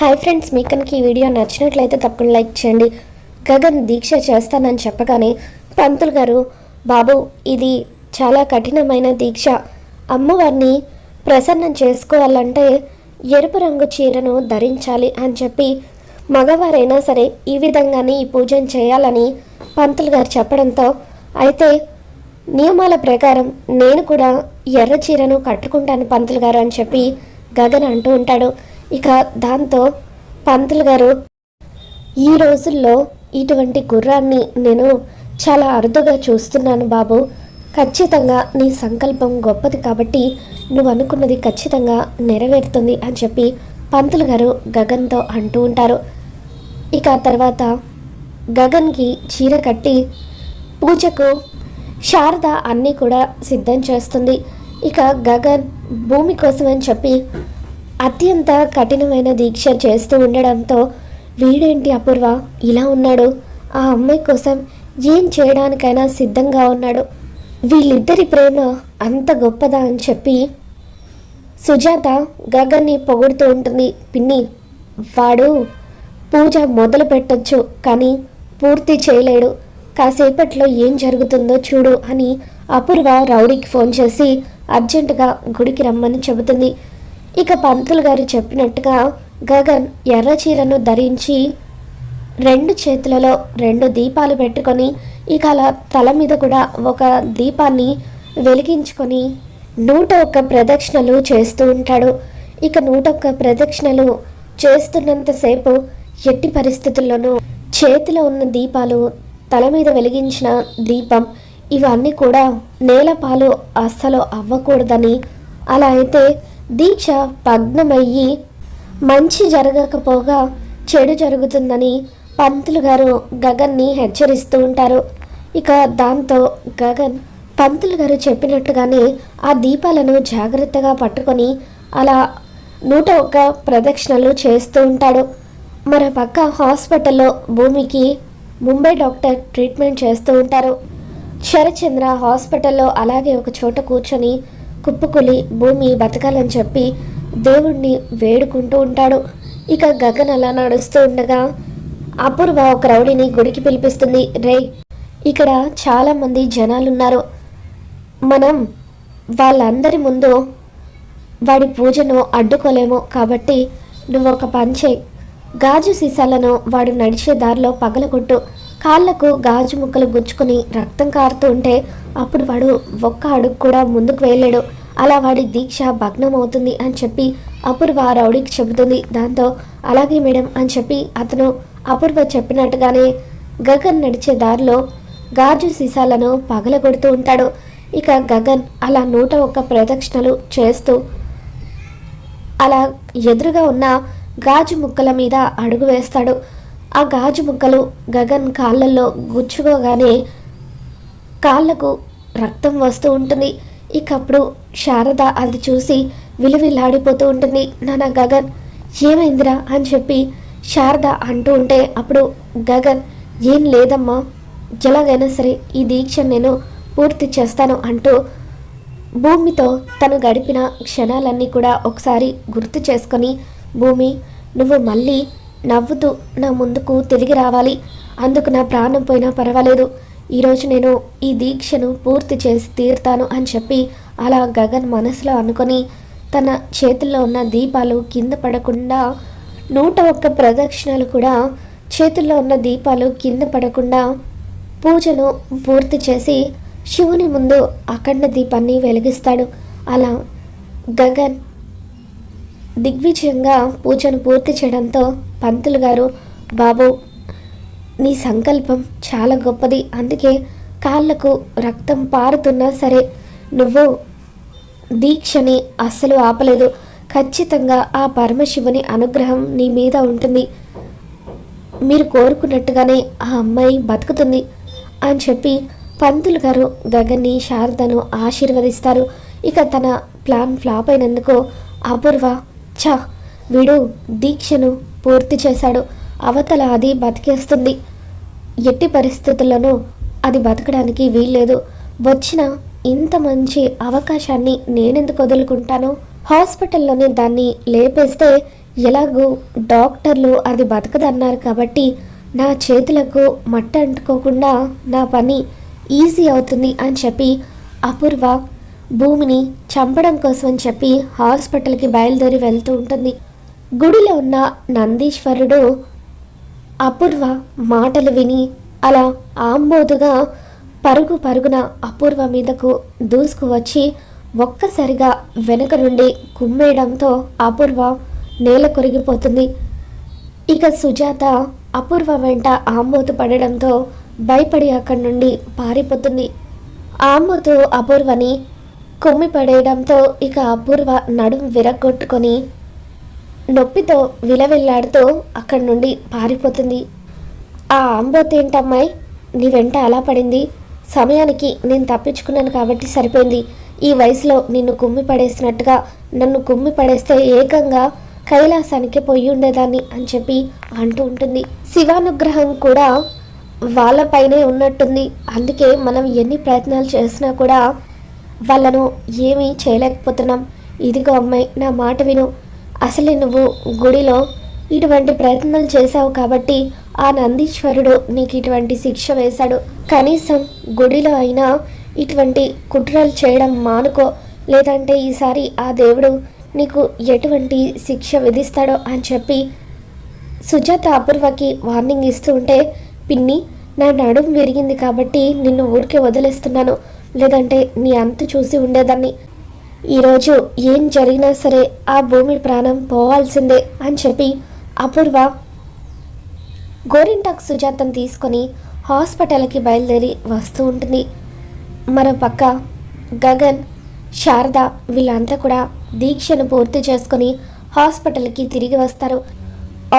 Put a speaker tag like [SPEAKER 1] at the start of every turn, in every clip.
[SPEAKER 1] Hi friends మీకు కనుక ఈ వీడియో నచ్చినట్లయితే తప్పకుండా లైక్ చేయండి. గగన్ దీక్ష చేస్తానని చెప్పగానే పంతులు గారు బాబు ఇది చాలా కఠినమైన దీక్ష. అమ్మవారిని ప్రసన్నం చేసుకోవాలంటే ఎరుపు రంగు చీరను ధరించాలి అని చెప్పి మగవారైనా సరే ఈ విధంగానే ఈ పూజను చేయాలని పంతులు గారు చెప్పడంతో అయితే నియమాల ప్రకారం నేను కూడా ఎర్ర చీరను కట్టుకుంటాను పంతులు గారు అని చెప్పి గగన్ అంటూ ఉంటాడు. ఇక దాంతో పంతులు గారు ఈ రోజుల్లో ఇటువంటి గుర్రాన్ని నేను చాలా అరుదుగా చూస్తున్నాను బాబు. ఖచ్చితంగా నీ సంకల్పం గొప్పది కాబట్టి నువ్వు అనుకున్నది ఖచ్చితంగా నెరవేరుతుంది అని చెప్పి పంతులు గారు గగన్తో అంటూ ఉంటారు. ఇక తర్వాత గగన్కి చీర కట్టి పూజకు శారద అన్నీ కూడా సిద్ధం చేస్తుంది. ఇక గగన్ భూమి కోసం అని చెప్పి అత్యంత కఠినమైన దీక్ష చేస్తూ ఉండడంతో వీడేంటి అపూర్వ? ఇలా ఉన్నాడు. ఆ అమ్మాయి కోసం ఏం చేయడానికైనా సిద్ధంగా ఉన్నాడు. వీళ్ళిద్దరి ప్రేమ అంత గొప్పదా అని చెప్పి సుజాత గగన్ని పొగుడుతూ ఉంటుంది. పిన్ని వాడు పూజ మొదలు పెట్టచ్చు కానీ పూర్తి చేయలేడు. కాసేపట్లో ఏం జరుగుతుందో చూడు అని అపూర్వ రౌడీకి ఫోన్ చేసి అర్జెంటుగా గుడికి రమ్మని చెబుతుంది. ఇక పంతులు గారు చెప్పినట్టుగా గగన్ ఎర్ర చీరను ధరించి రెండు చేతులలో రెండు దీపాలు పెట్టుకొని ఇక అలా తల మీద కూడా ఒక దీపాన్ని వెలిగించుకొని నూట ఒక్క ప్రదక్షిణలు చేస్తూ ఉంటాడు. ఇక నూట ఒక్క ప్రదక్షిణలు చేస్తున్నంతసేపు ఎట్టి పరిస్థితుల్లోనూ చేతిలో ఉన్న దీపాలు తల మీద వెలిగించిన దీపం ఇవన్నీ కూడా నేలపాలు అస్సలు అవ్వకూడదని అలా అయితే దీక్ష భగ్నమయ్యి మంచి జరగకపోగా చెడు జరుగుతుందని పంతులు గారు గగన్ని హెచ్చరిస్తూ ఉంటారు. ఇక దాంతో గగన్ పంతులు గారు చెప్పినట్టుగానే ఆ దీపాలను జాగ్రత్తగా పట్టుకొని అలా నూట ఒక్క ప్రదక్షిణలు చేస్తూ ఉంటాడు. మరో పక్క హాస్పిటల్లో భూమికి ముంబై డాక్టర్ ట్రీట్మెంట్ చేస్తూ ఉంటారు. శరచంద్ర హాస్పిటల్లో అలాగే ఒక చోట కూర్చొని కుప్పుకులి భూమి బతకాలని చెప్పి దేవుణ్ణి వేడుకుంటూ ఉంటాడు. ఇక గగన్ అలా నడుస్తూ ఉండగా అపూర్వ ఒక రౌడీని గుడికి పిలిపిస్తుంది. రే ఇక్కడ చాలామంది జనాలున్నారు. మనం వాళ్ళందరి ముందు వాడి పూజను అడ్డుకోలేము కాబట్టి నువ్వు ఒక పని చేయి. గాజు సీసాలను వాడు నడిచే దారిలో పగలగొట్టు. కాళ్ళకు గాజు ముక్కలు గుచ్చుకుని రక్తం కారుతూ ఉంటే అప్పుడు వాడు ఒక్క అడుగు కూడా ముందుకు వేయలేడు. అలా వాడి దీక్ష భగ్నం అవుతుంది అని చెప్పి అపూర్వ రౌడీకి చెబుతుంది. దాంతో అలాగే మేడం అని చెప్పి అతను అపూర్వ చెప్పినట్టుగానే గగన్ నడిచే దారిలో గాజు సీసాలను పగలగొడుతూ ఉంటాడు. ఇక గగన్ అలా నూట ఒక్క ప్రదక్షిణలు చేస్తూ అలా ఎదురుగా ఉన్న గాజు ముక్కల మీద అడుగు వేస్తాడు. ఆ గాజు ముక్కలు గగన్ కాళ్ళల్లో గుచ్చుకోగానే కాళ్ళకు రక్తం వస్తూ ఉంటుంది. ఇక అప్పుడు శారద అది చూసి విలువిల్లాడిపోతూ ఉంటుంది. నాన్న గగన్ ఏమైందిరా అని చెప్పి శారద అంటూ ఉంటే అప్పుడు గగన్ ఏం లేదమ్మా ఎలాగైనా సరే ఈ దీక్ష నేను పూర్తి చేస్తాను అంటూ భూమితో తను గడిపిన క్షణాలన్నీ కూడా ఒకసారి గుర్తు చేసుకొని భూమి నువ్వు మళ్ళీ నవ్వుతూ నా ముందుకు తిరిగి రావాలి. అందుకు నా ప్రాణం పోయినా పర్వాలేదు. ఈరోజు నేను ఈ దీక్షను పూర్తి చేసి తీరుతాను అని చెప్పి అలా గగన్ మనసులో అనుకొని తన చేతుల్లో ఉన్న దీపాలు కింద పడకుండా నూట ఒక్క ప్రదక్షిణలు కూడా చేతుల్లో ఉన్న దీపాలు కింద పడకుండా పూజను పూర్తి చేసి శివుని ముందు అఖండ దీపాన్ని వెలిగిస్తాడు. అలా గగన్ దిగ్విజయంగా పూజను పూర్తి చేయడంతో పంతులు గారు బాబు నీ సంకల్పం చాలా గొప్పది. అందుకే కాళ్ళకు రక్తం పారుతున్నా సరే నువ్వు దీక్షని అస్సలు ఆపలేదు. ఖచ్చితంగా ఆ పరమశివుని అనుగ్రహం నీ మీద ఉంటుంది. మీరు కోరుకున్నట్టుగానే ఆ అమ్మాయి బతుకుతుంది అని చెప్పి పంతులు గారు గగన్ని శారదను ఆశీర్వదిస్తారు. ఇక తన ప్లాన్ ఫ్లాప్ అయినందుకు అపూర్వ ఛ వీడు దీక్షను పూర్తి చేశాడు. అవతల అది బతికేస్తుంది. ఎట్టి పరిస్థితుల్లోనూ అది బతకడానికి వీల్లేదు. వచ్చిన ఇంత మంచి అవకాశాన్ని నేనెందుకు వదులుకుంటాను? హాస్పిటల్లోనే దాన్ని లేపేస్తే ఎలాగూ డాక్టర్లు అది బతకదన్నారు కాబట్టి నా చేతులకు మట్ట అంటుకోకుండా నా పని ఈజీ అవుతుంది అని చెప్పి అపూర్వ భూమిని చంపడం కోసం అని చెప్పి హాస్పిటల్కి బయలుదేరి వెళ్తూ ఉంటుంది. గుడిలో ఉన్న నందీశ్వరుడు అపూర్వ మాటలు విని అలా ఆంబోదుగా పరుగు పరుగున అపూర్వ మీదకు దూసుకు వచ్చి ఒక్కసారిగా వెనుక నుండి కుమ్మేయడంతో అపూర్వ నేల కొరిగిపోతుంది. ఇక సుజాత అపూర్వ వెంట ఆంబోతు పడడంతో భయపడి అక్కడి నుండి పారిపోతుంది. ఆంబోతు అపూర్వని కుమ్మి పడేయడంతో ఇక అపూర్వ నడుం విరగొట్టుకొని నొప్పితో విలవిల్లాడుతూ అక్కడి నుండి పారిపోతుంది. ఆ ఆంబోత్ ఏంటమ్మాయి నీ వెంట అలా పడింది. సమయానికి నేను తప్పించుకున్నాను కాబట్టి సరిపోయింది. ఈ వయసులో నిన్ను కుమ్మి పడేసినట్టుగా నన్ను కుమ్మి పడేస్తే ఏకంగా కైలాసానికి పోయి ఉండేదాన్ని అని చెప్పి అంటూ ఉంటుంది. శివానుగ్రహం కూడా వాళ్ళపైనే ఉన్నట్టుంది. అందుకే మనం ఎన్ని ప్రయత్నాలు చేసినా కూడా వాళ్ళను ఏమీ చేయలేకపోతున్నాం. ఇదిగో అమ్మాయి నా మాట విను. అసలే నువ్వు గుడిలో ఇటువంటి ప్రయత్నాలు చేశావు కాబట్టి ఆ నందీశ్వరుడు నీకు ఇటువంటి శిక్ష వేశాడు. కనీసం గుడిలో అయినా ఇటువంటి కుట్రలు చేయడం మానుకో. లేదంటే ఈసారి ఆ దేవుడు నీకు ఎటువంటి శిక్ష విధిస్తాడో అని చెప్పి సుజాత అపూర్వకి వార్నింగ్ ఇస్తూ ఉంటే పిన్ని నా నడుము విరిగింది కాబట్టి నిన్ను ఊరికే వదిలేస్తున్నాను. లేదంటే నీ అంత చూసి ఉండేదాన్ని. ఈరోజు ఏం జరిగినా సరే ఆ భూమి ప్రాణం పోవాల్సిందే అని చెప్పి అపూర్వ గోరింటాక్ సుజాతను తీసుకొని హాస్పిటల్కి బయలుదేరి వస్తూ ఉంటుంది. మరో పక్క గగన్ శారద వీళ్ళంతా కూడా దీక్షను పూర్తి చేసుకొని హాస్పిటల్కి తిరిగి వస్తారు.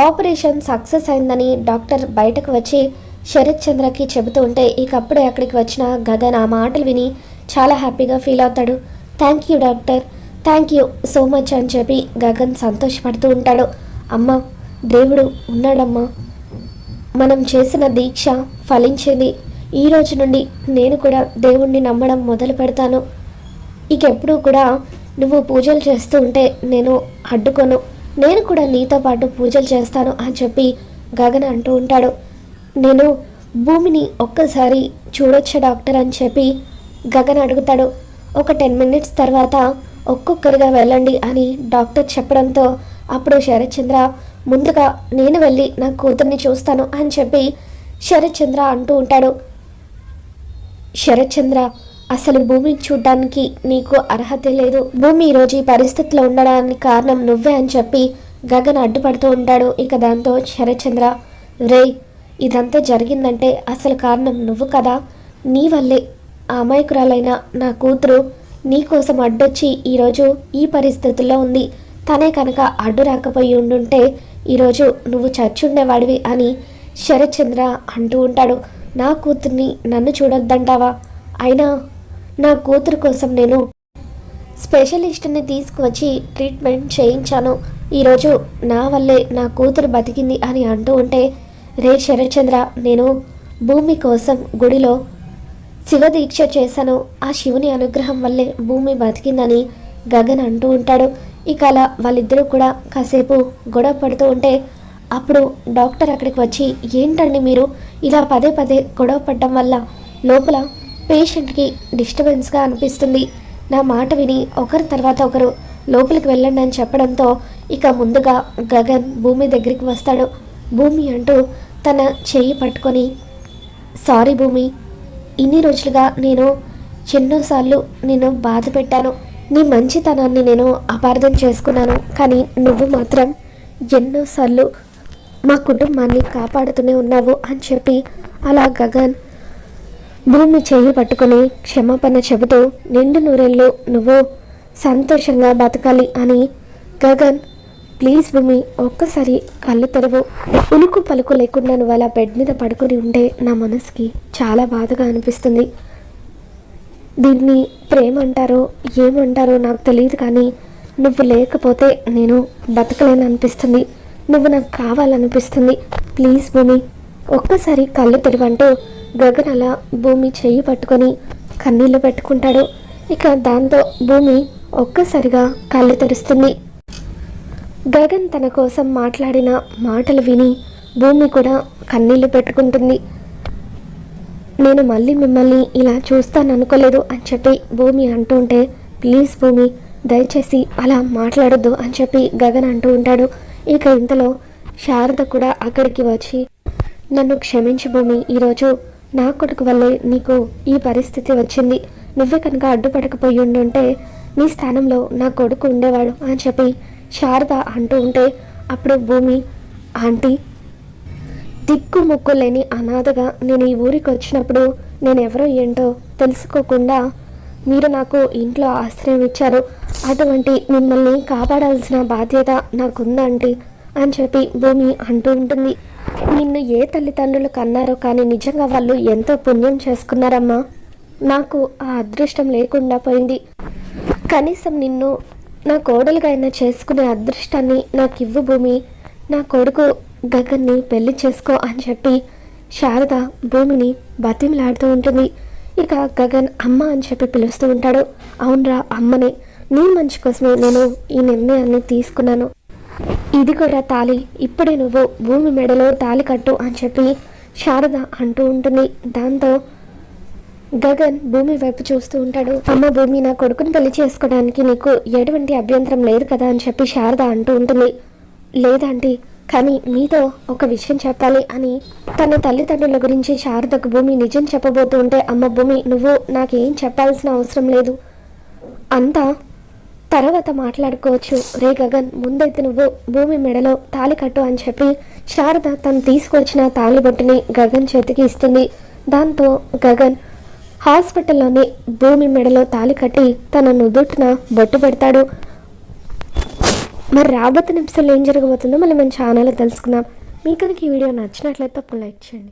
[SPEAKER 1] ఆపరేషన్ సక్సెస్ అయిందని డాక్టర్ బయటకు వచ్చి శరత్ చంద్రకి చెబుతూ ఉంటే ఇక అప్పుడే అక్కడికి వచ్చిన గగన్ ఆ మాటలు విని చాలా హ్యాపీగా ఫీల్ అవుతాడు. Thank you doctor. Thank you so much అని చెప్పి గగన్ సంతోషపడుతూ ఉంటాడు. అమ్మ దేవుడు ఉన్నాడమ్మా. మనం చేసిన దీక్ష ఫలించింది. ఈ రోజు నుండి నేను కూడా దేవుణ్ణి నమ్మడం మొదలు పెడతాను. ఇకెప్పుడూ కూడా నువ్వు పూజలు చేస్తూ ఉంటే నేను అడ్డుకోను. నేను కూడా నీతో పాటు పూజలు చేస్తాను అని చెప్పి గగన్ అంటూ ఉంటాడు. నేను భూమిని ఒక్కసారి చూడొచ్చా డాక్టర్ అని చెప్పి గగన్ అడుగుతాడు. ఒక టెన్ మినిట్స్ తర్వాత ఒక్కొక్కరిగా వెళ్ళండి అని డాక్టర్ చెప్పడంతో అప్పుడు శరత్చంద్ర ముందుగా నేను వెళ్ళి నా కూతుర్ని చూస్తాను అని చెప్పి శరత్చంద్ర అంటూ ఉంటాడు. శరత్చంద్ర అసలు భూమిని చూడ్డానికి నీకు అర్హత లేదు. భూమి ఈరోజు ఈ పరిస్థితిలో ఉండడానికి కారణం నువ్వే అని చెప్పి గగన్ అడ్డుపడుతూ ఉంటాడు. ఇక దాంతో శరత్చంద్ర రే ఇదంతా జరిగిందంటే అసలు కారణం నువ్వు కదా? నీ వల్లే. ఆ అమాయకురాలైన నా కూతురు నీ కోసం అడ్డొచ్చి ఈరోజు ఈ పరిస్థితుల్లో ఉంది. తనే కనుక అడ్డు రాకపోయి ఉండుంటే ఈరోజు నువ్వు చచ్చుండేవాడివి అని శరత్చంద్ర అంటూ ఉంటాడు. నా కూతుర్ని నన్ను చూడొద్దంటావా? అయినా నా కూతురు కోసం నేను స్పెషలిస్ట్ని తీసుకువచ్చి ట్రీట్మెంట్ చేయించాను. ఈరోజు నా వల్లే నా కూతురు బతికింది అని అంటూ ఉంటే రే శరత్చంద్ర నేను భూమి కోసం గుడిలో శివదీక్ష చేశాను. ఆ శివుని అనుగ్రహం వల్లే భూమి బతికిందని గగన్ అంటూ ఉంటాడు. ఇక అలా వాళ్ళిద్దరూ కూడా కాసేపు గొడవ పడుతూ ఉంటే అప్పుడు డాక్టర్ అక్కడికి వచ్చి ఏంటండి మీరు ఇలా పదే పదే గొడవ పడడం వల్ల లోపల పేషెంట్కి డిస్టర్బెన్స్గా అనిపిస్తుంది? నా మాట విని ఒకరి తర్వాత ఒకరు లోపలికి వెళ్ళండి అని చెప్పడంతో ఇక ముందుగా గగన్ భూమి దగ్గరికి వస్తాడు. భూమి అంటూ తన చెయ్యి పట్టుకొని సారీ భూమి ఇన్ని రోజులుగా నేను ఎన్నోసార్లు నేను బాధ పెట్టాను. నీ మంచితనాన్ని నేను అపార్థం చేసుకున్నాను. కానీ నువ్వు మాత్రం ఎన్నోసార్లు మా కుటుంబాన్ని కాపాడుతూనే ఉన్నావు అని చెప్పి అలా గగన్ భూమి చేయి పట్టుకొని క్షమాపణ చెబుతూ నిండు నూరెళ్ళు నువ్వు సంతోషంగా బతకాలి అని గగన్ ప్లీజ్ భూమి ఒక్కసారి కళ్ళు తెరవు. ఉలుకు పలుకు లేకుండా నువ్వు అలా బెడ్ మీద పడుకొని ఉంటే నా మనసుకి చాలా బాధగా అనిపిస్తుంది. దీన్ని ప్రేమ అంటారో ఏమంటారో నాకు తెలియదు కానీ నువ్వు లేకపోతే నేను బతకలేను అనిపిస్తుంది. నువ్వు నాకు కావాలనిపిస్తుంది. ప్లీజ్ భూమి ఒక్కసారి కళ్ళు తెరవంటూ గగన్ అలా భూమి చెయ్యి పట్టుకొని కన్నీళ్ళు పెట్టుకుంటాడు. ఇక దాంతో భూమి ఒక్కసారిగా కళ్ళు తెరుస్తుంది. గగన్ తన కోసం మాట్లాడిన మాటలు విని భూమి కూడా కన్నీళ్ళు పెట్టుకుంటుంది. నేను మళ్ళీ మిమ్మల్ని ఇలా చూస్తాను అనుకోలేదు అని చెప్పి భూమి అంటుంటే ప్లీజ్ భూమి దయచేసి అలా మాట్లాడొద్దు అని చెప్పి గగన్ అంటూ ఉంటాడు. ఇక ఇంతలో శారద కూడా అక్కడికి వచ్చి నన్ను క్షమించు భూమి ఈరోజు నా కొడుకు వల్లే నీకు ఈ పరిస్థితి వచ్చింది. నువ్వే కనుక అడ్డుపడకపోయి ఉండుంటే నీ స్థానంలో నా కొడుకు ఉండేవాడు అని చెప్పి శారద అంటూ ఉంటే అప్పుడు భూమి ఆంటీ. దిక్కు ముక్కు లేని అనాథగా నేను ఈ ఊరికి వచ్చినప్పుడు నేను ఎవరో ఏంటో తెలుసుకోకుండా మీరు నాకు ఇంట్లో ఆశ్రయం ఇచ్చారు. అటువంటి మిమ్మల్ని కాపాడాల్సిన బాధ్యత నాకుందండి అని చెప్పి భూమి అంటూ ఉంటుంది. నిన్ను ఏ తల్లిదండ్రులు కన్నారో కానీ నిజంగా వాళ్ళు ఎంతో పుణ్యం చేసుకున్నారమ్మా. నాకు ఆ అదృష్టం లేకుండా పోయింది. కనీసం నిన్ను నా కోడలుగా అయినా చేసుకునే అదృష్టాన్ని నాకు ఇవ్వు భూమి. నా కొడుకు గగన్ని పెళ్ళి చేసుకో అని చెప్పి శారద భూమిని బతిమలాడుతూ ఉంటుంది. ఇక గగన్ అమ్మ అని చెప్పి పిలుస్తూ ఉంటాడు. అవునరా అమ్మనే నీ మంచి కోసమే నేను ఈ నిర్ణయాన్ని తీసుకున్నాను. ఇది కూడా తాలి ఇప్పుడే నువ్వు భూమి మెడలో తాలి కట్టు అని చెప్పి శారద అంటూ ఉంటుంది. దాంతో గగన్ భూమి వైపు చూస్తూ ఉంటాడు. అమ్మ భూమి నా కొడుకుని పెళ్ళి చేసుకోవడానికి నీకు ఎటువంటి అభ్యంతరం లేదు కదా అని చెప్పి శారద అంటూ ఉంటుంది. లేదంటీ కానీ మీతో ఒక విషయం చెప్పాలి అని తన తల్లిదండ్రుల గురించి శారదకు భూమి నిజం చెప్పబోతూ ఉంటే అమ్మ భూమి నువ్వు నాకేం చెప్పాల్సిన అవసరం లేదు. అంతా తర్వాత మాట్లాడుకోవచ్చు. రే గగన్ ముందైతే నువ్వు భూమి మెడలో తాళి కట్టు అని చెప్పి శారద తను తీసుకొచ్చిన తాళిబొట్టుని గగన్ చేతికి ఇస్తుంది. దాంతో గగన్ హాస్పిటల్లోని భూమి మెడలో తాళి కట్టి తన నుదుటిన బొట్టు పెడతాడు. మరి రాబోతున్న ఎపిసోడ్లో ఏం జరగబోతుందో మళ్ళీ మన ఛానల్లో తెలుసుకుందాం. మీకు కనుక ఈ వీడియో నచ్చినట్లయితే తప్పకుండా లైక్ చేయండి.